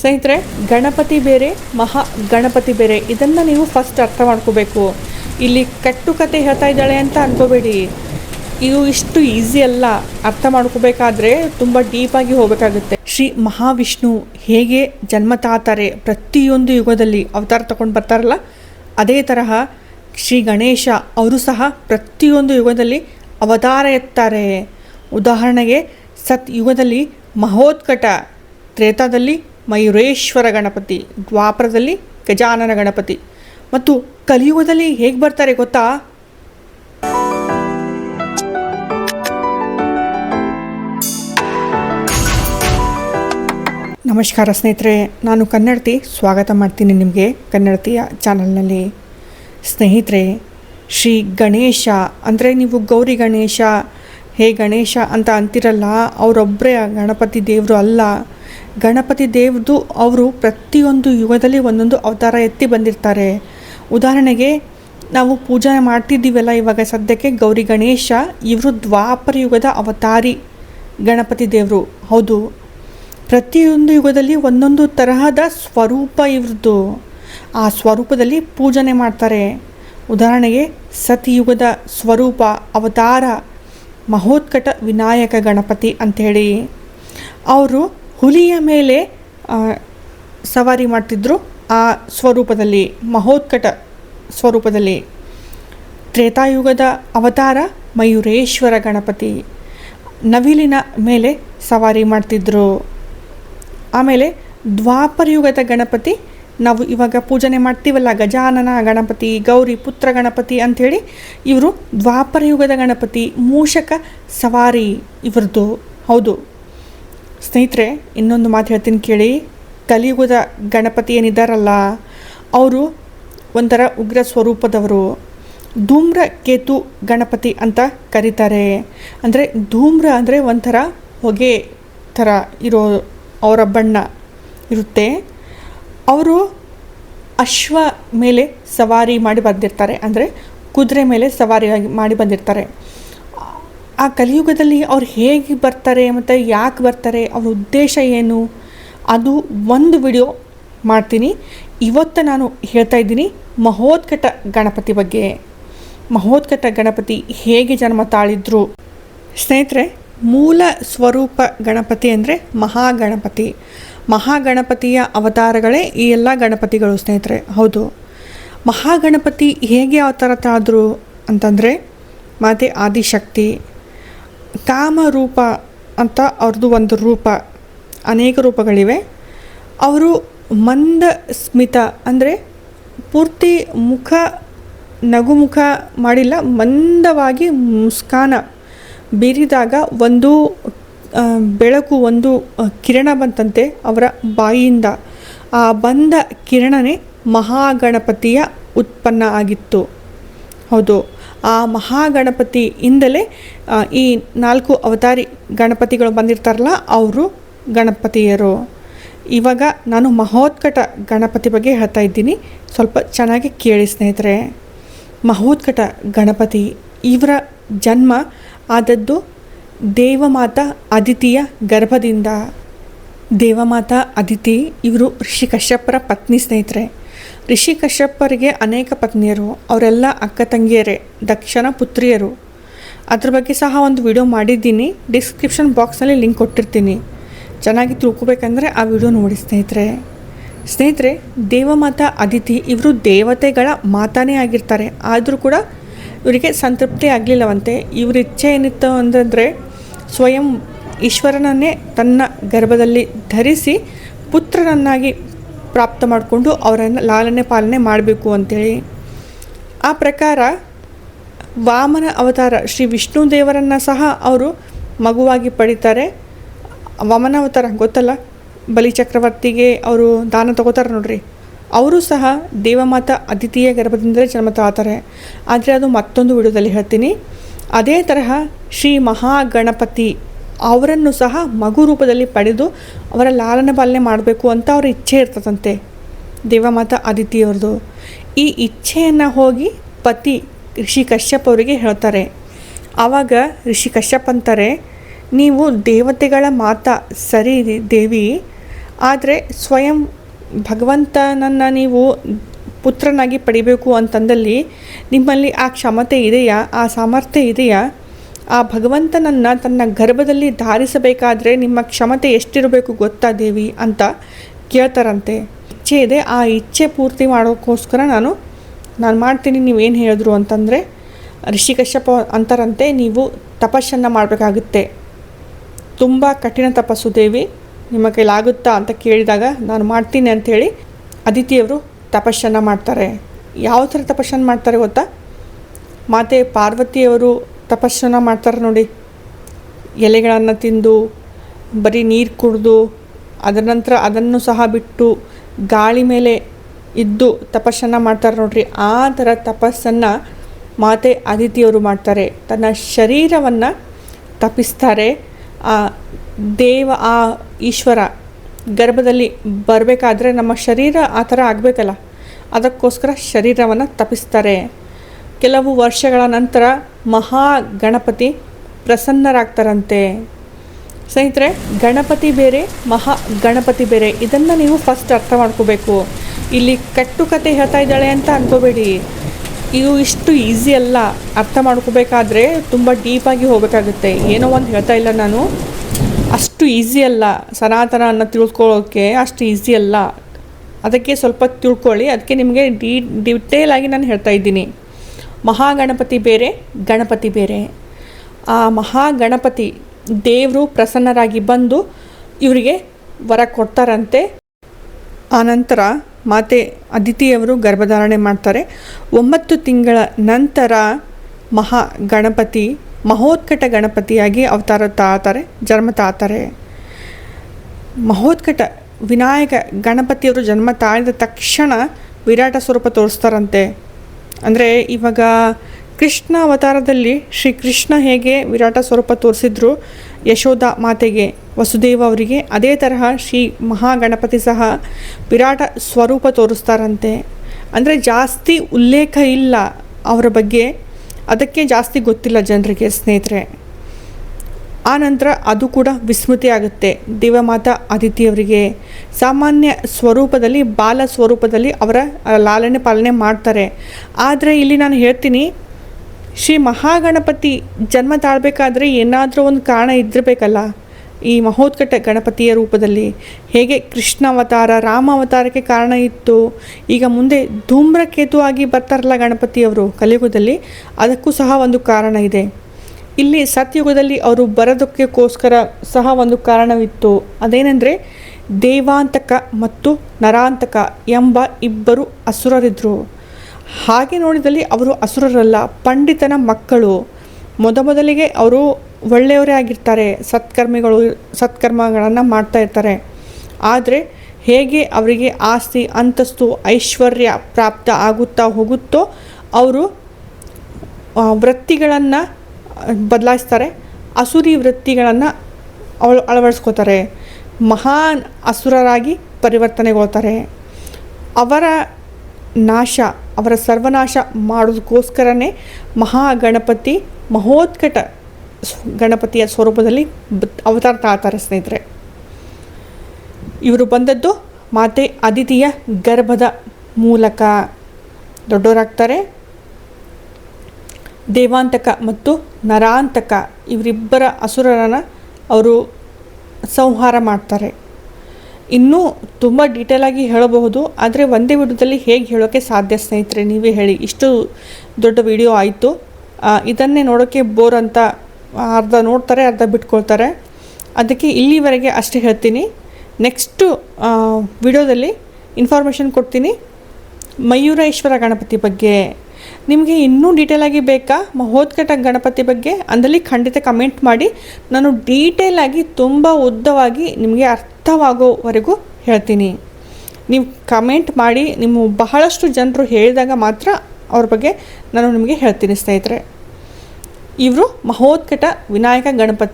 ಸ್ನೇಹಿತರೆ, ಗಣಪತಿ ಬೇರೆ, ಮಹಾ ಗಣಪತಿ ಬೇರೆ, ಇದನ್ನು ನೀವು ಫಸ್ಟ್ ಅರ್ಥ ಮಾಡ್ಕೋಬೇಕು. ಇಲ್ಲಿ ಕಟ್ಟು ಕತೆ ಹೇಳ್ತಾ ಇದ್ದಾಳೆ ಅಂತ ಅನ್ಕೋಬೇಡಿ. ಇದು ಇಷ್ಟು ಈಸಿ ಅಲ್ಲ. ಅರ್ಥ ಮಾಡ್ಕೋಬೇಕಾದ್ರೆ ತುಂಬ ಡೀಪಾಗಿ ಹೋಗಬೇಕಾಗುತ್ತೆ. ಶ್ರೀ ಮಹಾವಿಷ್ಣು ಹೇಗೆ ಜನ್ಮ ತಾತಾರೆ ಪ್ರತಿಯೊಂದು ಯುಗದಲ್ಲಿ ಅವತಾರ ತಗೊಂಡು ಬರ್ತಾರಲ್ಲ, ಅದೇ ತರಹ ಶ್ರೀ ಗಣೇಶ ಅವರು ಸಹ ಪ್ರತಿಯೊಂದು ಯುಗದಲ್ಲಿ ಅವತಾರ ಎತ್ತಾರೆ. ಉದಾಹರಣೆಗೆ ಸತ್ ಯುಗದಲ್ಲಿ ಮಹೋತ್ಕಟ ತ್ರೇತಾದಲ್ಲಿ ಮಯೂರೇಶ್ವರ ಗಣಪತಿ, ದ್ವಾಪರದಲ್ಲಿ ಗಜಾನನ ಗಣಪತಿ. ಮತ್ತು ಕಲಿಯುಗದಲ್ಲಿ ಹೇಗೆ ಬರ್ತಾರೆ ಗೊತ್ತಾ? ನಮಸ್ಕಾರ ಸ್ನೇಹಿತರೆ, ನಾನು ಕನ್ನಡತಿ. ಸ್ವಾಗತ ಮಾಡ್ತೀನಿ ನಿಮಗೆ ಕನ್ನಡತಿಯ ಚಾನಲ್ನಲ್ಲಿ. ಸ್ನೇಹಿತರೆ, ಶ್ರೀ ಗಣೇಶ, ಅಂದರೆ ನೀವು ಗೌರಿ ಗಣೇಶ, ಹೇ ಗಣೇಶ ಅಂತ ಅಂತಿರಲ್ಲ ಅವರೊಬ್ಬರೇ ಗಣಪತಿ ದೇವರು ಅಲ್ಲ. ಗಣಪತಿ ದೇವ್ರದ್ದು ಅವರು ಪ್ರತಿಯೊಂದು ಯುಗದಲ್ಲಿ ಒಂದೊಂದು ಅವತಾರ ಎತ್ತಿ ಬಂದಿರ್ತಾರೆ. ಉದಾಹರಣೆಗೆ, ನಾವು ಪೂಜೆ ಮಾಡ್ತಿದ್ದೀವಲ್ಲ ಇವಾಗ ಸದ್ಯಕ್ಕೆ ಗೌರಿ ಗಣೇಶ, ಇವರು ದ್ವಾಪರ ಯುಗದ ಅವತಾರಿ ಗಣಪತಿ ದೇವರು. ಹೌದು. ಪ್ರತಿಯೊಂದು ಯುಗದಲ್ಲಿ ಒಂದೊಂದು ತರಹದ ಸ್ವರೂಪ ಇವ್ರದ್ದು. ಆ ಸ್ವರೂಪದಲ್ಲಿ ಪೂಜನೆ ಮಾಡ್ತಾರೆ. ಉದಾಹರಣೆಗೆ, ಸತಿಯುಗದ ಸ್ವರೂಪ, ಅವತಾರ, ಮಹೋತ್ಕಟ ವಿನಾಯಕ ಗಣಪತಿ ಅಂಥೇಳಿ. ಅವರು ಹುಲಿಯ ಮೇಲೆ ಸವಾರಿ ಮಾಡ್ತಿದ್ರು. ಆ ಸ್ವರೂಪದಲ್ಲಿ, ಮಹೋತ್ಕಟ ಸ್ವರೂಪದಲ್ಲಿ ತ್ರೇತಾಯುಗದ ಅವತಾರ ಮಯೂರೇಶ್ವರ ಗಣಪತಿ ನವಿಲಿನ ಮೇಲೆ ಸವಾರಿ ಮಾಡ್ತಿದ್ರು. ಆಮೇಲೆ ದ್ವಾಪರ ಯುಗದ ಗಣಪತಿ, ನಾವು ಇವಾಗ ಪೂಜನೆ ಮಾಡ್ತೀವಲ್ಲ, ಗಜಾನನ ಗಣಪತಿ, ಗೌರಿ ಪುತ್ರ ಗಣಪತಿ ಅಂಥೇಳಿ, ಇವರು ದ್ವಾಪರ ಯುಗದ ಗಣಪತಿ, ಮೂಷಕ ಸವಾರಿ ಇವ್ರದ್ದು. ಹೌದು. ಸ್ನೇಹಿತರೆ, ಇನ್ನೊಂದು ಮಾತು ಹೇಳ್ತೀನಿ ಕೇಳಿ. ಕಲಿಯುಗದ ಗಣಪತಿ ಏನಿದ್ದಾರಲ್ಲ, ಅವರು ಒಂಥರ ಉಗ್ರ ಸ್ವರೂಪದವರು. ಧೂಮ್ರ ಕೇತು ಗಣಪತಿ ಅಂತ ಕರೀತಾರೆ. ಅಂದರೆ ಧೂಮ್ರ ಅಂದರೆ ಒಂಥರ ಹೊಗೆ ಥರ ಇರೋ ಅವರ ಬಣ್ಣ ಇರುತ್ತೆ. ಅವರು ಅಶ್ವ ಮೇಲೆ ಸವಾರಿ ಮಾಡಿ ಬಂದಿರ್ತಾರೆ. ಅಂದರೆ ಕುದುರೆ ಮೇಲೆ ಸವಾರಿ ಮಾಡಿ ಬಂದಿರ್ತಾರೆ. ಆ ಕಲಿಯುಗದಲ್ಲಿ ಅವ್ರು ಹೇಗೆ ಬರ್ತಾರೆ ಮತ್ತು ಯಾಕೆ ಬರ್ತಾರೆ ಅವ್ರ ಉದ್ದೇಶ ಏನು, ಅದು ಒಂದು ವಿಡಿಯೋ ಮಾಡ್ತೀನಿ. ಇವತ್ತು ನಾನು ಹೇಳ್ತಾ ಇದ್ದೀನಿ ಮಹೋತ್ಕಟ ಗಣಪತಿ ಬಗ್ಗೆ. ಮಹೋತ್ಕಟ ಗಣಪತಿ ಹೇಗೆ ಜನ್ಮ ತಾಳಿದ್ರು? ಸ್ನೇಹಿತರೆ, ಮೂಲ ಸ್ವರೂಪ ಗಣಪತಿ ಅಂದರೆ ಮಹಾಗಣಪತಿ. ಮಹಾಗಣಪತಿಯ ಅವತಾರಗಳೇ ಈ ಎಲ್ಲ ಗಣಪತಿಗಳು ಸ್ನೇಹಿತರೆ, ಹೌದು. ಮಹಾಗಣಪತಿ ಹೇಗೆ ಅವತಾರ ತಾಳಿದ್ರು ಅಂತಂದರೆ, ಮಾತೆ ಆದಿಶಕ್ತಿ ಕಾಮರೂಪ ಅಂತ ಅವ್ರದ್ದು ಒಂದು ರೂಪ, ಅನೇಕ ರೂಪಗಳಿವೆ. ಅವರು ಮಂದ ಸ್ಮಿತ ಅಂದರೆ ಪೂರ್ತಿ ಮುಖ, ನಗುಮುಖ ಮಾಡಿಲ್ಲ, ಮಂದವಾಗಿ ಮುಸ್ಕಾನ ಬೀರಿದಾಗ ಒಂದು ಬೆಳಕು, ಒಂದು ಕಿರಣ ಬಂತಂತೆ ಅವರ ಬಾಯಿಯಿಂದ. ಆ ಬಂದ ಕಿರಣನೇ ಮಹಾಗಣಪತಿಯ ಉತ್ಪನ್ನ ಆಗಿತ್ತು. ಹೌದು. ಆ ಮಹಾಗಣಪತಿಯಿಂದಲೇ ಈ ನಾಲ್ಕು ಅವತಾರಿ ಗಣಪತಿಗಳು ಬಂದಿರ್ತಾರಲ್ಲ, ಅವರು ಗಣಪತಿಯರು. ಇವಾಗ ನಾನು ಮಹೋತ್ಕಟ ಗಣಪತಿ ಬಗ್ಗೆ ಹೇಳ್ತಾ ಇದ್ದೀನಿ. ಸ್ವಲ್ಪ ಚೆನ್ನಾಗಿ ಕೇಳಿ ಸ್ನೇಹಿತರೆ. ಮಹೋತ್ಕಟ ಗಣಪತಿ, ಇವರ ಜನ್ಮ ಆದದ್ದು ದೇವಮಾತ ಅದಿತಿಯ ಗರ್ಭದಿಂದ. ದೇವಮಾತಾ ಅದಿತಿ ಇವರು ಋಷಿ ಕಶ್ಯಪರ ಪತ್ನಿ ಸ್ನೇಹಿತರೆ. ಋಷಿ ಕಶ್ಯಪ್ಪರಿಗೆ ಅನೇಕ ಪತ್ನಿಯರು, ಅವರೆಲ್ಲ ಅಕ್ಕ ತಂಗಿಯರೇ ದಕ್ಷನ ಪುತ್ರಿಯರು. ಅದ್ರ ಬಗ್ಗೆ ಸಹ ಒಂದು ವಿಡಿಯೋ ಮಾಡಿದ್ದೀನಿ, ಡಿಸ್ಕ್ರಿಪ್ಷನ್ ಬಾಕ್ಸ್ನಲ್ಲಿ ಲಿಂಕ್ ಕೊಟ್ಟಿರ್ತೀನಿ. ಚೆನ್ನಾಗಿ ತಿಳ್ಕೊಬೇಕಂದ್ರೆ ಆ ವಿಡಿಯೋ ನೋಡಿ ಸ್ನೇಹಿತರೆ. ಸ್ನೇಹಿತರೆ, ದೇವಮಾತಾ ಅದಿತಿ ಇವರು ದೇವತೆಗಳ ಮಾತಾನೇ ಆಗಿರ್ತಾರೆ. ಆದರೂ ಕೂಡ ಇವರಿಗೆ ಸಂತೃಪ್ತಿ ಆಗಲಿಲ್ಲವಂತೆ. ಇವ್ರ ಇಚ್ಛೆ ಏನಿತ್ತು ಅಂತಂದರೆ ಸ್ವಯಂ ಈಶ್ವರನನ್ನೇ ತನ್ನ ಗರ್ಭದಲ್ಲಿ ಧರಿಸಿ ಪುತ್ರನನ್ನಾಗಿ ಪ್ರಾಪ್ತ ಮಾಡಿಕೊಂಡು ಅವರನ್ನು ಲಾಲನೆ ಪಾಲನೆ ಮಾಡಬೇಕು ಅಂತೇಳಿ. ಆ ಪ್ರಕಾರ ವಾಮನ ಅವತಾರ ಶ್ರೀ ವಿಷ್ಣು ದೇವರನ್ನು ಸಹ ಅವರು ಮಗುವಾಗಿ ಪಡಿತಾರೆ. ವಾಮನ ಅವತಾರ ಗೊತ್ತಲ್ಲ? ಬಲಿ ಚಕ್ರವರ್ತಿಗೆ ಅವರು ದಾನ ತಗೋತಾರೆ ನೋಡ್ರಿ. ಅವರು ಸಹ ದೇವಮಾತ ಅತಿಥಿಯ ಗರ್ಭದಿಂದಲೇ ಜನ್ಮ ತಾಳ್ತಾರೆ ಆದರೆ ಅದು ಮತ್ತೊಂದು ವಿಡಿಯೋದಲ್ಲಿ ಹೇಳ್ತೀನಿ. ಅದೇ ತರಹ ಶ್ರೀ ಮಹಾಗಣಪತಿ ಅವರನ್ನು ಸಹ ಮಗು ರೂಪದಲ್ಲಿ ಪಡೆದು ಅವರ ಲಾಲನ ಪಾಲನೆ ಮಾಡಬೇಕು ಅಂತ ಅವ್ರ ಇಚ್ಛೆ ಇರ್ತದಂತೆ. ದೇವಮಾತಾ ಅದಿತಿಯವ್ರದ್ದು ಈ ಇಚ್ಛೆಯನ್ನು ಹೋಗಿ ಪತಿ ಋಷಿ ಕಶ್ಯಪ್ ಅವರಿಗೆ ಹೇಳ್ತಾರೆ. ಆವಾಗ ಋಷಿ ಕಶ್ಯಪ್ ಅಂತಾರೆ, ನೀವು ದೇವತೆಗಳ ಮಾತ ಸರಿ ದೇವಿ, ಆದರೆ ಸ್ವಯಂ ಭಗವಂತನನ್ನು ನೀವು ಪುತ್ರನಾಗಿ ಪಡಿಬೇಕು ಅಂತಂದಲ್ಲಿ ನಿಮ್ಮಲ್ಲಿ ಆ ಕ್ಷಮತೆ ಇದೆಯಾ? ಆ ಸಾಮರ್ಥ್ಯ ಇದೆಯಾ? ಆ ಭಗವಂತನನ್ನು ತನ್ನ ಗರ್ಭದಲ್ಲಿ ಧಾರಿಸಬೇಕಾದ್ರೆ ನಿಮ್ಮ ಕ್ಷಮತೆ ಎಷ್ಟಿರಬೇಕು ಗೊತ್ತಾ ದೇವಿ ಅಂತ ಕೇಳ್ತಾರಂತೆ. ಇಚ್ಛೆ ಇದೆ, ಆ ಇಚ್ಛೆ ಪೂರ್ತಿ ಮಾಡೋಕ್ಕೋಸ್ಕರ ನಾನು ನಾನು ಮಾಡ್ತೀನಿ ನೀವೇನು ಹೇಳಿದ್ರು ಅಂತಂದರೆ ಋಷಿಕಶ್ಯಪ ಅಂತಾರಂತೆ, ನೀವು ತಪಸ್ಸನ್ನು ಮಾಡಬೇಕಾಗುತ್ತೆ. ತುಂಬ ಕಠಿಣ ತಪಸ್ಸು ದೇವಿ ನಿಮ್ಮ ಕೈಲಾಗುತ್ತಾ ಅಂತ ಕೇಳಿದಾಗ ನಾನು ಮಾಡ್ತೀನಿ ಅಂಥೇಳಿ ಅದಿತಿಯವರು ತಪಸ್ಸನ್ನು ಮಾಡ್ತಾರೆ. ಯಾವ ಥರ ತಪಸ್ಸನ್ನು ಮಾಡ್ತಾರೆ ಗೊತ್ತಾ? ಮಾತೆ ಪಾರ್ವತಿಯವರು ತಪಸ್ಸನ್ನು ಮಾಡ್ತಾರೆ ನೋಡಿ. ಎಲೆಗಳನ್ನು ತಿಂದು, ಬರೀ ನೀರು ಕುಡಿದು, ಅದರ ನಂತರ ಅದನ್ನು ಸಹ ಬಿಟ್ಟು ಗಾಳಿ ಮೇಲೆ ಇದ್ದು ತಪಸ್ಸನ್ನು ಮಾಡ್ತಾರೆ ನೋಡ್ರಿ. ಆ ಥರ ತಪಸ್ಸನ್ನು ಮಾತೆ ಅದಿತಿಯವರು ಮಾಡ್ತಾರೆ. ತನ್ನ ಶರೀರವನ್ನು ತಪಿಸ್ತಾರೆ ಆ ದೇವ, ಆ ಈಶ್ವರ ಗರ್ಭದಲ್ಲಿ ಬರಬೇಕಾದ್ರೆ ನಮ್ಮ ಶರೀರ ಆ ಥರ ಆಗಬೇಕಲ್ಲ. ಅದಕ್ಕೋಸ್ಕರ ಶರೀರವನ್ನು ತಪಿಸ್ತಾರೆ ಕೆಲವು ವರ್ಷಗಳ ನಂತರ ಮಹಾ ಗಣಪತಿ ಪ್ರಸನ್ನರಾಗ್ತಾರಂತೆ. ಸ್ನೇಹಿತರೆ, ಗಣಪತಿ ಬೇರೆ, ಮಹಾ ಗಣಪತಿ ಬೇರೆ, ಇದನ್ನು ನೀವು ಫಸ್ಟ್ ಅರ್ಥ ಮಾಡ್ಕೋಬೇಕು. ಇಲ್ಲಿ ಕಟ್ಟುಕತೆ ಹೇಳ್ತಾ ಇದ್ದಾಳೆ ಅಂತ ಅನ್ಕೋಬೇಡಿ. ಇದು ಇಷ್ಟು ಈಸಿ ಅಲ್ಲ. ಅರ್ಥ ಮಾಡ್ಕೋಬೇಕಾದ್ರೆ ತುಂಬ ಡೀಪಾಗಿ ಹೋಗಬೇಕಾಗುತ್ತೆ. ಏನೋ ಒಂದು ಹೇಳ್ತಾ ಇಲ್ಲ ನಾನು. ಅಷ್ಟು ಈಸಿ ಅಲ್ಲ. ಸನಾತನ ಅನ್ನ ತಿಳ್ಕೊಳ್ಳೋಕ್ಕೆ ಅಷ್ಟು ಈಸಿ ಅಲ್ಲ. ಅದಕ್ಕೆ ಸ್ವಲ್ಪ ತಿಳ್ಕೊಳ್ಳಿ. ಅದಕ್ಕೆ ನಿಮಗೆ ಡೀ ಡಿಟೇಲ್ ಆಗಿ ನಾನು ಹೇಳ್ತಾ ಇದ್ದೀನಿ. ಮಹಾಗಣಪತಿ ಬೇರೆ, ಗಣಪತಿ ಬೇರೆ. ಆ ಮಹಾಗಣಪತಿ ದೇವರು ಪ್ರಸನ್ನರಾಗಿ ಬಂದು ಇವರಿಗೆ ವರ ಕೊಡ್ತಾರಂತೆ. ಆನಂತರ ಮಾತೆ ಅದಿತಿಯವರು ಗರ್ಭಧಾರಣೆ ಮಾಡ್ತಾರೆ. ಒಂಬತ್ತು ತಿಂಗಳ ನಂತರ ಮಹಾ ಗಣಪತಿ ಮಹೋತ್ಕಟ ಗಣಪತಿಯಾಗಿ ಅವತಾರ ತಾತಾರೆ, ಜನ್ಮ ತಾತಾರೆ. ಮಹೋತ್ಕಟ ವಿನಾಯಕ ಗಣಪತಿಯವರು ಜನ್ಮ ತಾಳಿದ ತಕ್ಷಣ ವಿರಾಟ ಸ್ವರೂಪ ತೋರಿಸ್ತಾರಂತೆ. ಅಂದರೆ ಇವಾಗ ಕೃಷ್ಣ ಅವತಾರದಲ್ಲಿ ಶ್ರೀ ಕೃಷ್ಣ ಹೇಗೆ ವಿರಾಟ ಸ್ವರೂಪ ತೋರಿಸಿದ್ರು ಯಶೋಧ ಮಾತೆಗೆ, ವಸುದೇವ ಅವರಿಗೆ, ಅದೇ ತರಹ ಶ್ರೀ ಮಹಾಗಣಪತಿ ಸಹ ವಿರಾಟ ಸ್ವರೂಪ ತೋರಿಸ್ತಾರಂತೆ. ಅಂದರೆ ಜಾಸ್ತಿ ಉಲ್ಲೇಖ ಇಲ್ಲ ಅವರ ಬಗ್ಗೆ. ಅದಕ್ಕೆ ಜಾಸ್ತಿ ಗೊತ್ತಿಲ್ಲ ಜನರಿಗೆ ಸ್ನೇಹಿತರೆ. ಆ ನಂತರ ಅದು ಕೂಡ ವಿಸ್ಮೃತಿ ಆಗುತ್ತೆ ದೇವಮಾತಾ ಅದಿತಿಯವರಿಗೆ ಸಾಮಾನ್ಯ ಸ್ವರೂಪದಲ್ಲಿ, ಬಾಲ ಸ್ವರೂಪದಲ್ಲಿ ಅವರ ಲಾಲನೆ ಪಾಲನೆ ಮಾಡ್ತಾರೆ. ಆದರೆ ಇಲ್ಲಿ ನಾನು ಹೇಳ್ತೀನಿ, ಶ್ರೀ ಮಹಾಗಣಪತಿ ಜನ್ಮ ತಾಳ್ಬೇಕಾದ್ರೆ ಏನಾದರೂ ಒಂದು ಕಾರಣ ಇದ್ದಿರಬೇಕಲ್ಲ ಈ ಮಹೋತ್ಕಟ ಗಣಪತಿಯ ರೂಪದಲ್ಲಿ. ಹೇಗೆ ಕೃಷ್ಣ ಅವತಾರ, ರಾಮ ಅವತಾರಕ್ಕೆ ಕಾರಣ ಇತ್ತು? ಈಗ ಮುಂದೆ ಧೂಮ್ರಕೇತು ಆಗಿ ಬರ್ತಾರಲ್ಲ ಗಣಪತಿಯವರು ಕಲಿಯುಗದಲ್ಲಿ, ಅದಕ್ಕೂ ಸಹ ಒಂದು ಕಾರಣ ಇದೆ. ಇಲ್ಲಿ ಸತ್ಯುಗದಲ್ಲಿ ಅವರು ಬರೋದಕ್ಕೋಸ್ಕರ ಸಹ ಒಂದು ಕಾರಣವಿತ್ತು. ಅದೇನೆಂದರೆ ದೇವಾಂತಕ ಮತ್ತು ನರಾಂತಕ ಎಂಬ ಇಬ್ಬರು ಅಸುರರಿದ್ದರು. ಹಾಗೆ ನೋಡಿದಲ್ಲಿ ಅವರು ಅಸುರರಲ್ಲ, ಪಂಡಿತನ ಮಕ್ಕಳು. ಮೊದಮೊದಲಿಗೆ ಅವರು ಒಳ್ಳೆಯವರೇ ಆಗಿರ್ತಾರೆ, ಸತ್ಕರ್ಮಿಗಳು, ಸತ್ಕರ್ಮಗಳನ್ನು ಮಾಡ್ತಾ ಇರ್ತಾರೆ. ಆದರೆ ಹೇಗೆ ಅವರಿಗೆ ಆಸ್ತಿ, ಅಂತಸ್ತು, ಐಶ್ವರ್ಯ ಪ್ರಾಪ್ತ ಆಗುತ್ತಾ ಹೋಗುತ್ತೋ, ಅವರು ವೃತ್ತಿಗಳನ್ನು ಬದಲಾಯಿಸ್ತಾರೆ. ಅಸುರಿ ವೃತ್ತಿಗಳನ್ನು ಅಳ, ಅಳವಡಿಸ್ಕೋತಾರೆ. ಮಹಾನ್ ಅಸುರರಾಗಿ ಪರಿವರ್ತನೆಗೊಳ್ತಾರೆ. ಅವರ ನಾಶ, ಅವರ ಸರ್ವನಾಶ ಮಾಡೋದಕ್ಕೋಸ್ಕರನೇ ಮಹಾಗಣಪತಿ ಮಹೋತ್ಕಟ ಗಣಪತಿಯ ಸ್ವರೂಪದಲ್ಲಿ ಅವತಾರ ತಾಳ್ತಾರೆ ಸ್ನೇಹಿತರೆ. ಇವರು ಬಂದದ್ದು ಮಾತೆ ಅದಿತಿಯ ಗರ್ಭದ ಮೂಲಕ. ದೊಡ್ಡವರಾಗ್ತಾರೆ ದೇವಾಂತಕ ಮತ್ತು ನರಾಂತಕ ಇವರಿಬ್ಬರ ಅಸುರರನ್ನು ಅವರು ಸಂಹಾರ ಮಾಡ್ತಾರೆ. ಇನ್ನೂ ತುಂಬ ಡೀಟೇಲಾಗಿ ಹೇಳಬಹುದು, ಆದರೆ ಒಂದೇ ವಿಡಿಯೋದಲ್ಲಿ ಹೇಗೆ ಹೇಳೋಕ್ಕೆ ಸಾಧ್ಯ ಸ್ನೇಹಿತರೆ, ನೀವೇ ಹೇಳಿ. ಇಷ್ಟು ದೊಡ್ಡ ವಿಡಿಯೋ ಆಯಿತು. ಇದನ್ನೇ ನೋಡೋಕ್ಕೆ ಬೋರ್ ಅಂತ ಅರ್ಧ ನೋಡ್ತಾರೆ, ಅರ್ಧ ಬಿಟ್ಕೊಳ್ತಾರೆ. ಅದಕ್ಕೆ ಇಲ್ಲಿವರೆಗೆ ಅಷ್ಟೇ ಹೇಳ್ತೀನಿ. ನೆಕ್ಸ್ಟು ವಿಡಿಯೋದಲ್ಲಿ ಇನ್ಫಾರ್ಮೇಷನ್ ಕೊಡ್ತೀನಿ. ಮಯೂರೇಶ್ವರ ಗಣಪತಿ ಬಗ್ಗೆ ನಿಮಗೆ ಇನ್ನೂ ಡೀಟೇಲಾಗಿ ಬೇಕಾ ಮಹೋತ್ಕಟ ಗಣಪತಿ ಬಗ್ಗೆ? ಅಂದಲ್ಲಿ ಖಂಡಿತ ಕಮೆಂಟ್ ಮಾಡಿ. ನಾನು ಡೀಟೇಲಾಗಿ ತುಂಬ ಉದ್ದವಾಗಿ ನಿಮಗೆ ಅರ್ಥವಾಗೋವರೆಗೂ ಹೇಳ್ತೀನಿ. ನೀವು ಕಮೆಂಟ್ ಮಾಡಿ, ನಿಮ್ಮ ಬಹಳಷ್ಟು ಜನರು ಹೇಳಿದಾಗ ಮಾತ್ರ ಅವ್ರ ಬಗ್ಗೆ ನಾನು ನಿಮಗೆ ಹೇಳ್ತೀನಿ ಸ್ನೇಹಿತರೆ. ಇವರು ಮಹೋತ್ಕಟ ವಿನಾಯಕ ಗಣಪತಿ.